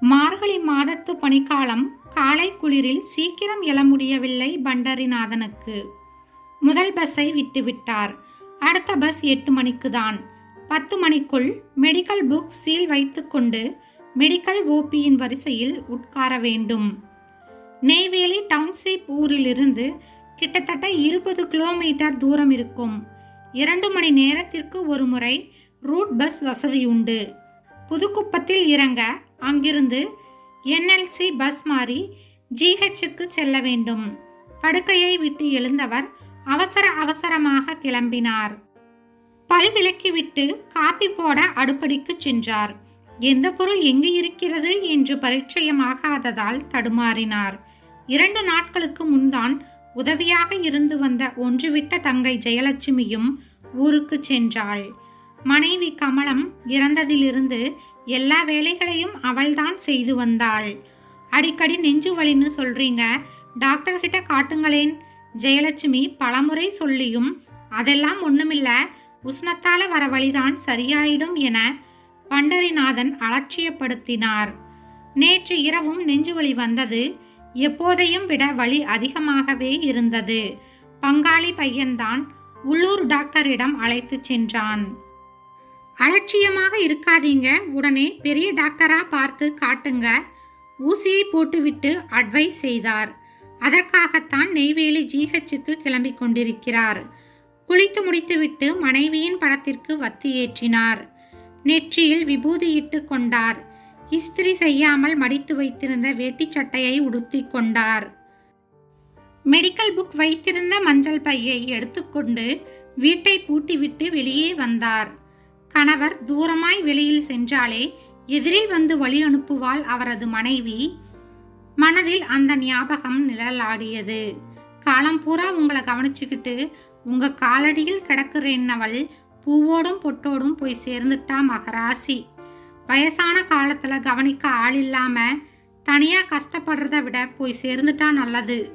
மார்கழி மாதத்து பனிக்காலம் காலை குளிரில் சீக்கிரம் எழ முடியவில்லை பண்டரிநாதனுக்கு. முதல் பஸ்ஸை விட்டுவிட்டார். அடுத்த பஸ் எட்டு மணிக்கு தான் பத்து மணிக்குள் மெடிக்கல் புக் சீல் வைத்துக்கொண்டு மெடிக்கல் ஓபியின் வரிசையில் உட்கார வேண்டும். நெய்வேலி டவுன்ஷிப் ஊரிலிருந்து கிட்டத்தட்ட இருபது கிலோமீட்டர் தூரம் இருக்கும். இரண்டு மணி நேரத்திற்கு ஒரு முறை ரூட் பஸ் வசதி உண்டு புதுக்குப்பத்தில் இறங்க அங்கிருந்து என்எல்சி பஸ் மாறி ஜிஹெச்சுக்கு செல்ல வேண்டும். படுக்கையை விட்டு எழுந்தவர் அவசர அவசரமாக கிளம்பினார். பல் விலக்கிவிட்டு காப்பி போட அடுப்படிக்கு சென்றார். எந்த பொருள் எங்கு இருக்கிறது என்று பரிச்சயமாகாததால் தடுமாறினார். இரண்டு நாட்களுக்கு முன்தான் உதவியாக இருந்து வந்த ஒன்றுவிட்ட தங்கை ஜெயலட்சுமியும் ஊருக்கு சென்றாள். மனைவி கமலம் இறந்ததிலிருந்து எல்லா வேலைகளையும் அவள்தான் செய்து வந்தாள். அடிக்கடி நெஞ்சு வலின்னு சொல்றீங்க. டாக்டர் கிட்ட காட்டுங்களேன். ஜெயலட்சுமி பலமுறை சொல்லியும் அதெல்லாம் ஒண்ணுமில்ல. உஷ்ணத்தால வர வழிதான் சரியாயிடும் என பண்டரிநாதன் அலட்சியப்படுத்தினார். நேற்று இரவும் நெஞ்சுவலி வந்தது. எப்போதையும் விட வலி அதிகமாகவே இருந்தது. பங்காளி பையன்தான் உள்ளூர் டாக்டரிடம் அழைத்துச் சென்றான். அலட்சியமாக இருக்காதீங்க. உடனே பெரிய டாக்டரா பார்த்து காட்டுங்க. ஊசியை போட்டுவிட்டு அட்வைஸ் செய்தார். அதற்காகத்தான் நெய்வேலி ஜிஹெச்சுக்கு கிளம்பி கொண்டிருக்கிறார். குளித்து முடித்துவிட்டு மனைவியின் படத்திற்கு வத்தி ஏற்றினார். நெற்றியில் விபூதியிட்டு கொண்டார். இஸ்திரி செய்யாமல் மடித்து வைத்திருந்த வேட்டி சட்டையை உடுத்தி கொண்டார். மெடிக்கல் புக் வைத்திருந்த மஞ்சள் பையை எடுத்துக்கொண்டு வீட்டை பூட்டிவிட்டு வெளியே வந்தார். கணவர் தூரமாய் வெளியில் சென்றாலே எதிரில் வந்து வழி அனுப்புவாள் அவரது மனைவி. மனதில் அந்த ஞாபகம் நிழலாடியது. காலம் பூரா உங்களை கவனிச்சுக்கிட்டு உங்க காலடியில் கிடக்குறேன்னவள் பூவோடும் பொட்டோடும் போய் சேர்ந்துட்டா மகராசி. வயசான காலத்துல கவனிக்க ஆள் இல்லாம தனியா கஷ்டப்படுறத விட போய் சேர்ந்துட்டா நல்லது.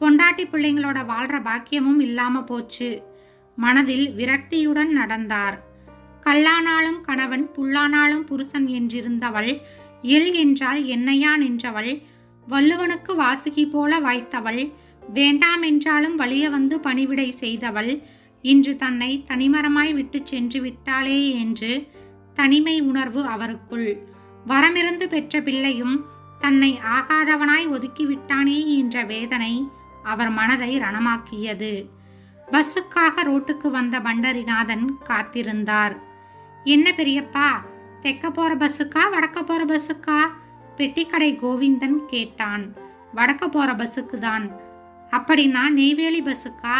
பொண்டாட்டி பிள்ளைங்களோட வாழ்ற பாக்கியமும் இல்லாம போச்சு. மனதில் விரக்தியுடன் நடந்தார். கல்லானாலும் கணவன் புல்லானாலும் புருஷன் என்றிருந்தவள் எல் என்றால் என்னையா நின்றவள் வள்ளுவனுக்கு வாசுகி போல வாய்த்தவள் வேண்டாம் என்றாலும் வலிய வந்து பணிவிடை செய்தவள் இன்று தன்னை தனிமரமாய் விட்டு சென்று விட்டாளே என்று தனிமை உணர்வு அவருக்குள். வரமிருந்து பெற்ற பிள்ளையும் தன்னை ஆகாதவனாய் ஒதுக்கிவிட்டானே என்ற வேதனை அவர் மனதை ரணமாக்கியது. பஸ்ஸுக்காக ரோட்டுக்கு வந்த பண்டரிநாதன் காத்திருந்தார். என்ன பெரியப்பா தெக்க போற பஸ்ஸுக்கா வடக்க போற பஸ்ஸுக்கா? பெட்டிக்கடை கோவிந்தன் கேட்டான். வடக்க போற பஸ்ஸுக்கு தான் அப்படின்னா நெய்வேலி பஸ்ஸுக்கா?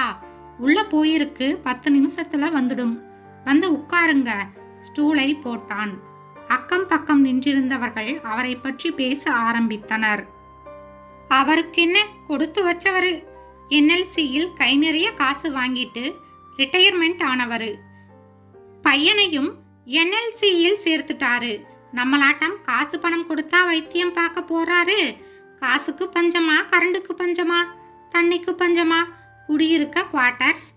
உள்ள போயிருக்கு பத்து நிமிஷத்துல வந்துடும். வந்து உட்காருங்க ஸ்டூலை போட்டான். அக்கம் பக்கம் நின்றிருந்தவர்கள் அவரை பற்றி பேச ஆரம்பித்தனர். அவருக்கு என்ன கொடுத்து வச்சவரு? என்எல்சியில் கை நிறைய காசு வாங்கிட்டு ரிட்டையர்மெண்ட் ஆனவர். பையனையும் என்எல்சியில் சேர்த்துட்டாரு. நம்மளாட்டம் காசு பணம் கொடுத்தா வைத்தியம் பார்க்க போறாரு. காசுக்கு பஞ்சமா கரண்டுக்கு பஞ்சமா தண்ணிக்கு பஞ்சமா குடியிருக்க குவார்ட்டர்ஸ்.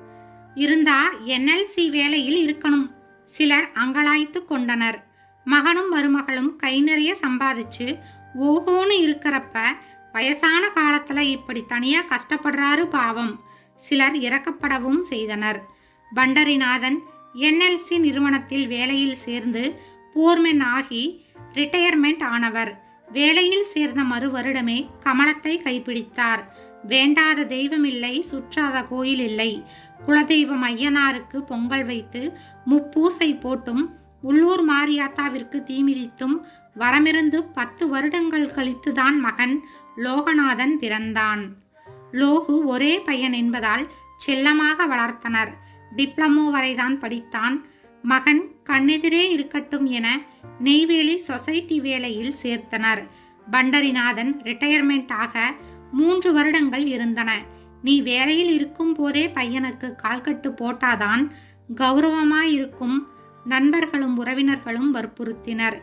இருந்தா என்எல்சி வேலையில் இருக்கணும். சிலர் அங்கலாய்த்து கொண்டனர். மகனும் மருமகளும் கை நிறைய சம்பாதிச்சு ஓஹோன்னு இருக்கிறப்ப வயசான காலத்துல இப்படி தனியா கஷ்டப்படுறாரு பாவம். சிலர் இறக்கப்படவும் செய்தனர். பண்டரிநாதன் என்எல்சி நிறுவனத்தில் வேலையில் சேர்ந்து போர்மென் ஆகி ரிட்டையர்மெண்ட் ஆனவர். வேலையில் சேர்ந்த மறு வருடமே கமலத்தை கைப்பிடித்தார். வேண்டாத தெய்வம் இல்லை சுற்றாத கோயில் இல்லை. குலதெய்வம் ஐயனாருக்கு பொங்கல் வைத்து முப்பூசை போட்டும் உள்ளூர் மாரியாத்தாவிற்கு தீமிதித்தும் வரமிருந்து பத்து வருடங்கள் கழித்துதான் மகன் லோகநாதன் பிறந்தான். லோகு ஒரே பையன் என்பதால் செல்லமாக வளர்த்தனர். டிப்ளமோ வரைதான் படித்தான். மகன் கண்ணெதிரே இருக்கட்டும் என நெய்வேலி சொசைட்டி வேலையில் சேர்த்தனர். பண்டரிநாதன் ரிட்டையர்மெண்ட் ஆக மூன்று வருடங்கள் இருந்தன. நீ வேலையில் இருக்கும் போதே பையனுக்கு கால்கட்டு போட்டாதான் கௌரவமாயிருக்கும். நண்பர்களும் உறவினர்களும் வற்புறுத்தினர்.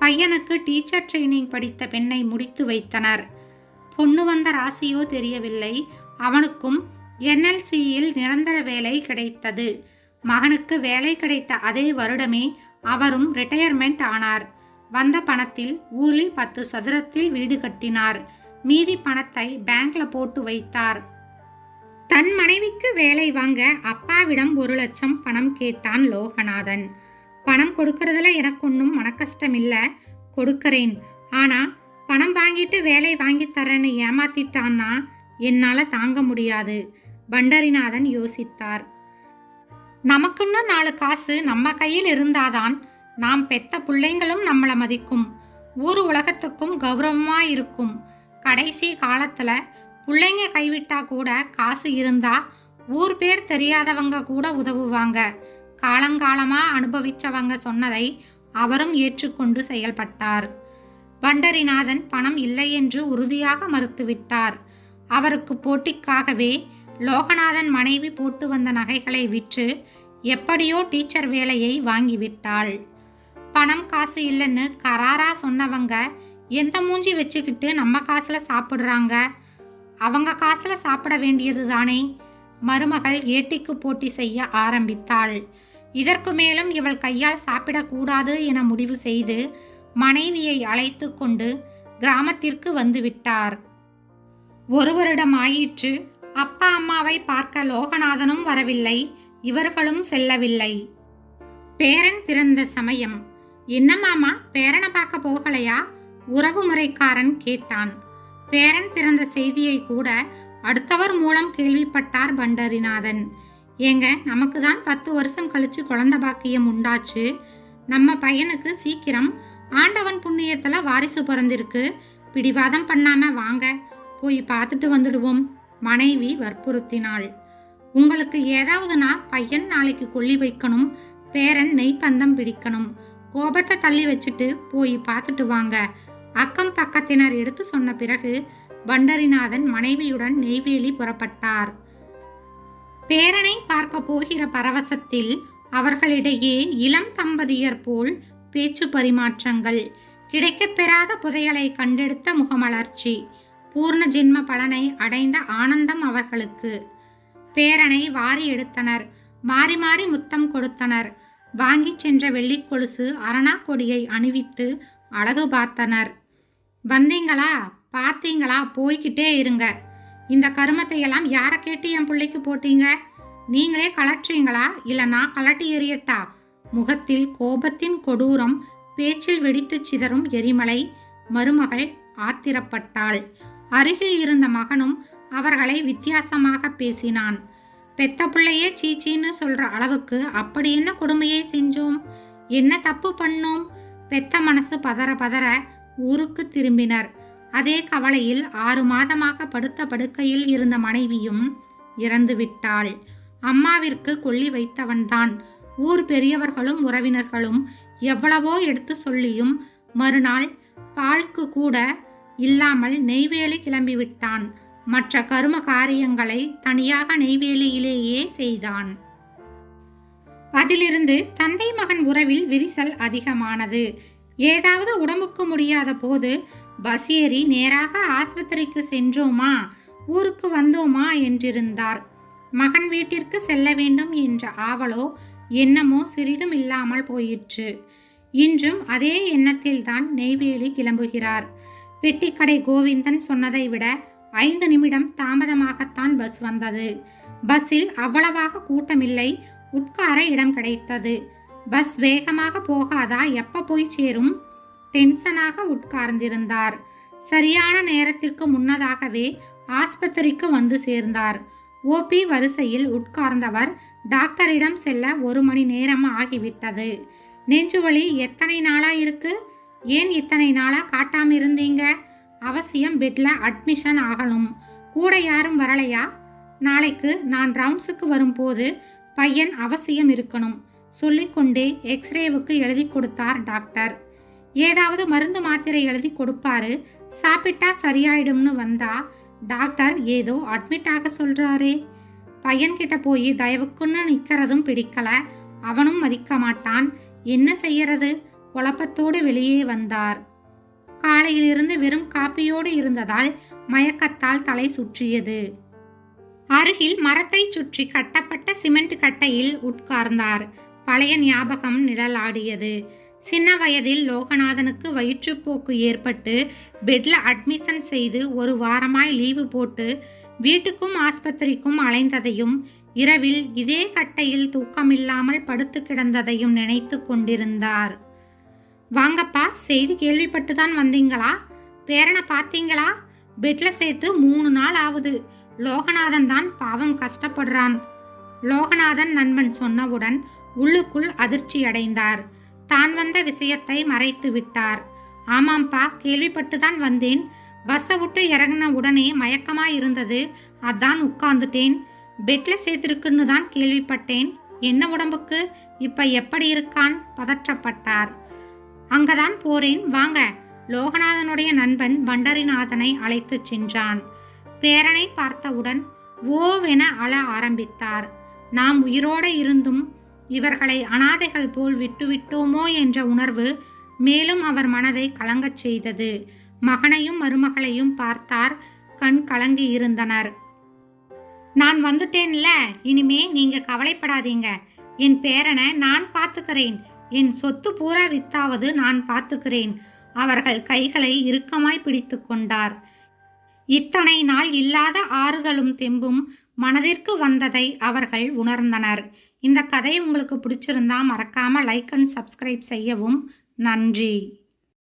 பையனுக்கு டீச்சர் ட்ரைனிங் படித்த பெண்ணை முடித்து வைத்தனர். பொண்ணு வந்த ராசியோ தெரியவில்லை. அவனுக்கும் என்எல்சியில் நிரந்தர வேலை கிடைத்தது. மகனுக்கு வேலை கிடைத்த அதே வருடமே அவரும் ரிட்டையர்மெண்ட் ஆனார். வந்த பணத்தில் ஊரில் பத்து சதுரத்தில் வீடு கட்டினார். மீதி பணத்தை பேங்க்ல போட்டு வைத்தார். தன் மனைவிக்கு வேலை வாங்க அப்பாவிடம் ஒரு லட்சம் பணம் கேட்டான் லோகநாதன். பணம் கொடுக்கறதுல எனக்கு ஒன்றும் மனக்கஷ்டம் இல்லை கொடுக்கறேன். ஆனா பணம் வாங்கிட்டு வேலை வாங்கி தரேன்னு ஏமாத்திட்டான்னா என்னால தாங்க முடியாது. பண்டரிநாதன் யோசித்தார். நமக்குன்னு நாலு காசு நம்ம கையில் இருந்தாதான் நாம் பெத்த பிள்ளைங்களும் நம்மளை மதிக்கும். ஊர் உலகத்துக்கும் கௌரவமா இருக்கும் கடைசி காலத்துல பிள்ளைங்க கைவிட்டா கூட காசு இருந்தா ஊர் பேர் தெரியாதவங்க கூட உதவுவாங்க. காலங்காலமா அனுபவிச்சவங்க சொன்னதை அவரும் ஏற்றுக்கொண்டு செயல்பட்டார். பண்டரிநாதன் பணம் இல்லை என்று உறுதியாக மறுத்துவிட்டார். அவருக்கு போட்டிக்காகவே லோகநாதன் மனைவி போட்டு வந்த நகைகளை விற்று எப்படியோ டீச்சர் வேலையை வாங்கிவிட்டாள். பணம் காசு இல்லைன்னு கராரா சொன்னவங்க எந்த மூஞ்சி வச்சுக்கிட்டு நம்ம காசில் சாப்பிட்றாங்க? அவங்க காசில் சாப்பிட வேண்டியது தானே? மருமகள் ஏட்டிக்கு போட்டி செய்ய ஆரம்பித்தாள். இதற்கு மேலும் இவள் கையால் சாப்பிடக்கூடாது என முடிவு செய்து மனைவியை அழைத்து கொண்டு கிராமத்திற்கு வந்துவிட்டார் ஒரு வருடம் ஆயிற்று. அப்பா அம்மாவை பார்க்க லோகநாதனும் வரவில்லை இவர்களும் செல்லவில்லை. பேரன் பிறந்த சமயம். என்ன மாமா பேரனை பார்க்க போகலையா? உறவு முறைக்காரன் கேட்டான். பேரன் பிறந்த செய்தியை கூட அடுத்தவர் மூலம் கேள்விப்பட்டார் பண்டரிநாதன். ஏங்க நமக்கு தான் பத்து வருஷம் கழிச்சு குழந்தை பாக்கியம் உண்டாச்சு. நம்ம பையனுக்கு சீக்கிரம் ஆண்டவன் புண்ணியத்துல வாரிசு பிறந்திருக்கு. பிடிவாதம் பண்ணாம வாங்க போய் பார்த்துட்டு வந்துடுவோம். மனைவி வற்புறுத்தினாள். உங்களுக்கு ஏதாவதுனா பையன் நாளைக்கு கொள்ளி வைக்கணும் பேரன் நெய்ப்பந்தம் பிடிக்கணும் கோபத்தை தள்ளி வச்சுட்டு போய் பார்த்துட்டு வாங்க அக்கம் பக்கத்தினர் எடுத்து சொன்ன பிறகு பண்டரிநாதன் மனைவியுடன் நெய்வேலி புறப்பட்டார். பேரனை பார்க்க போகிற பரவசத்தில் அவர்களிடையே இளம் தம்பதியர் போல் பேச்சு பரிமாற்றங்கள் கிடைக்கப்பெறாத புதையலை கண்டெடுத்த முகமலர்ச்சி பூர்ண ஜென்ம பலனை அடைந்த ஆனந்தம் அவர்களுக்கு. பேரனை வாரி எடுத்தனர். மாறி மாறி முத்தம் கொடுத்தனர். வாங்கி சென்ற வெள்ளிக் கொலுசு அரணா கொடியை அணிவித்து அழகு பார்த்தனர். வந்தீங்களா? பார்த்தீங்களா? போய்கிட்டே இருங்க. இந்த கருமத்தை எல்லாம் யாரை கேட்டு என் பிள்ளைக்கு போட்டீங்க? நீங்களே கலட்டுறீங்களா இல்லை நான் கலட்டி எறியட்டா? முகத்தில் கோபத்தின் கொடூரம் பேச்சில் வெடித்துச் சிதறும் எரிமலை மருமகள் ஆத்திரப்பட்டாள். அருகில் இருந்த மகனும் அவர்களை வித்தியாசமாக பேசினான். பெத்த பிள்ளையே சீச்சின்னு சொல்ற அளவுக்கு அப்படி என்ன கொடுமையை செஞ்சோம்? என்ன தப்பு பண்ணோம்? பெத்த மனசு பதற பதற ஊருக்கு திரும்பினர். அதே கவலையில் ஆறு மாதமாக படுத்த படுக்கையில் இருந்த மனைவியும் இறந்து விட்டாள். அம்மாவிற்கு கொள்ளி வைத்தவன்தான். ஊர் பெரியவர்களும் உறவினர்களும் எவ்வளவோ எடுத்து சொல்லியும் மறுநாள் பால்க்கு கூட இல்லாமல் நெய்வேலி கிளம்பிவிட்டான். மற்ற கரும காரியங்களை தனியாக நெய்வேலியிலேயே செய்தான். அதிலிருந்து தந்தை மகன் உறவில் விரிசல் அதிகமானது. ஏதாவது உடம்புக்கு முடியாத போது பஸ் ஏறி நேராக ஆஸ்பத்திரிக்கு சென்றோமா? ஊருக்கு வந்தோமா? என்றிருந்தார். மகன் வீட்டிற்கு செல்ல வேண்டும் என்ற ஆவலோ எண்ணமோ சிறிதும் இல்லாமல் போயிற்று. இன்றும் அதே எண்ணத்தில்தான் நெய்வேலி கிளம்புகிறார். பெட்டிக்கடை கோவிந்தன் சொன்னதை விட ஐந்து நிமிடம் தாமதமாகத்தான் பஸ் வந்தது. பஸ்ஸில் அவ்வளவாக கூட்டமில்லை. உட்கார இடம் கிடைத்தது. பஸ் வேகமாக போகாதா எப்ப போய் சேரும்? டென்ஷனாக உட்கார்ந்திருந்தார். சரியான நேரத்திற்கு முன்னதாகவே ஆஸ்பத்திரிக்கு வந்து சேர்ந்தார். ஓபி வரிசையில் உட்கார்ந்தவர் டாக்டரிடம் செல்ல ஒரு மணி நேரம் ஆகிவிட்டது. நெஞ்சுவலி எத்தனை நாளா இருக்கு ஏன் இத்தனை நாளாக காட்டாம இருந்தீங்க? அவசியம் பெட்டில் அட்மிஷன் ஆகணும். கூட யாரும் வரலையா? நாளைக்கு நான் ரவுண்ட்ஸுக்கு வரும்போது பையன் அவசியம் இருக்கணும். சொல்லிக்கொண்டே எக்ஸ்ரேவுக்கு எழுதி கொடுத்தார் டாக்டர். ஏதாவது மருந்து மாத்திரை எழுதி கொடுப்பாரு. சாப்பிட்டா சரியாயிடும்னு வந்தா டாக்டர் ஏதோ அட்மிட் ஆக சொல்கிறாரே பையன்கிட்ட போய் தயவுக்குன்னு நிற்கிறதும் பிடிக்கல. அவனும் மதிக்க மாட்டான். என்ன செய்யறது? குழப்பத்தோடு வெளியே வந்தார். காலையிலிருந்து வெறும் காப்பியோடு இருந்ததால் மயக்கத்தால் தலை சுற்றியது. அருகில் மரத்தை சுற்றி கட்டப்பட்ட சிமெண்ட் கட்டையில் உட்கார்ந்தார். பழைய ஞாபகம் நிழலாடியது. சின்ன வயதில் லோகநாதனுக்கு வயிற்றுப்போக்கு ஏற்பட்டு பெட்ல அட்மிஷன் செய்து ஒரு வாரமாய் லீவு போட்டு வீட்டுக்கும் ஆஸ்பத்திரிக்கும் அலைந்ததையும் இரவில் இதே கட்டையில் தூக்கமில்லாமல் படுத்து கிடந்ததையும் நினைத்து கொண்டிருந்தார். வாங்கப்பா செய்தி கேள்விப்பட்டு தான் வந்தீங்களா? பேரனை பார்த்தீங்களா? பெட்ல சேர்த்து மூணு நாள் ஆகுது. லோகநாதன் தான் பாவம் கஷ்டப்படுறான். லோகநாதன் நண்பன் சொன்னவுடன் உள்ளுக்குள் அதிர்ச்சி அடைந்தார். தான் வந்த விஷயத்தை மறைத்து விட்டார். ஆமாம்ப்பா கேள்விப்பட்டு தான் வந்தேன். பஸ்ஸை விட்டு இறங்கின உடனே மயக்கமாக இருந்தது. அதான் உட்கார்ந்துட்டேன். பெட்ல சேர்த்துருக்குன்னு தான் கேள்விப்பட்டேன். என்ன உடம்புக்கு? இப்ப எப்படி இருக்கான்? பதற்றப்பட்டார். அங்கதான் போறேன் வாங்க. லோகநாதனுடைய நண்பன் பண்டரிநாதனை அழைத்துச் சென்றான். பேரனை பார்த்தவுடன் ஓவென அழ ஆரம்பித்தார். நாம் உயிரோடு இருந்தும் இவர்களை அனாதைகள் போல் விட்டுவிட்டோமோ என்ற உணர்வு மேலும் அவர் மனதை கலங்கச் செய்தது. மகனையும் மருமகளையும் பார்த்தார் கண் கலங்கி இருந்தனர். நான் வந்துட்டேன்ல இனிமே நீங்க கவலைப்படாதீங்க. என் பேரனை நான் பார்த்துக்கிறேன். என் சொத்து பூரா வித்தாவது நான் பார்த்துக்கிறேன். அவர்கள் கைகளை இறுக்கமாய் பிடித்து கொண்டார். இத்தனை நாள் இல்லாத ஆறுதலும் தெம்பும் மனதிற்கு வந்ததை அவர்கள் உணர்ந்தனர். இந்த கதை உங்களுக்கு பிடிச்சிருந்தா மறக்காம லைக் அண்ட் சப்ஸ்கிரைப் செய்யவும். நன்றி.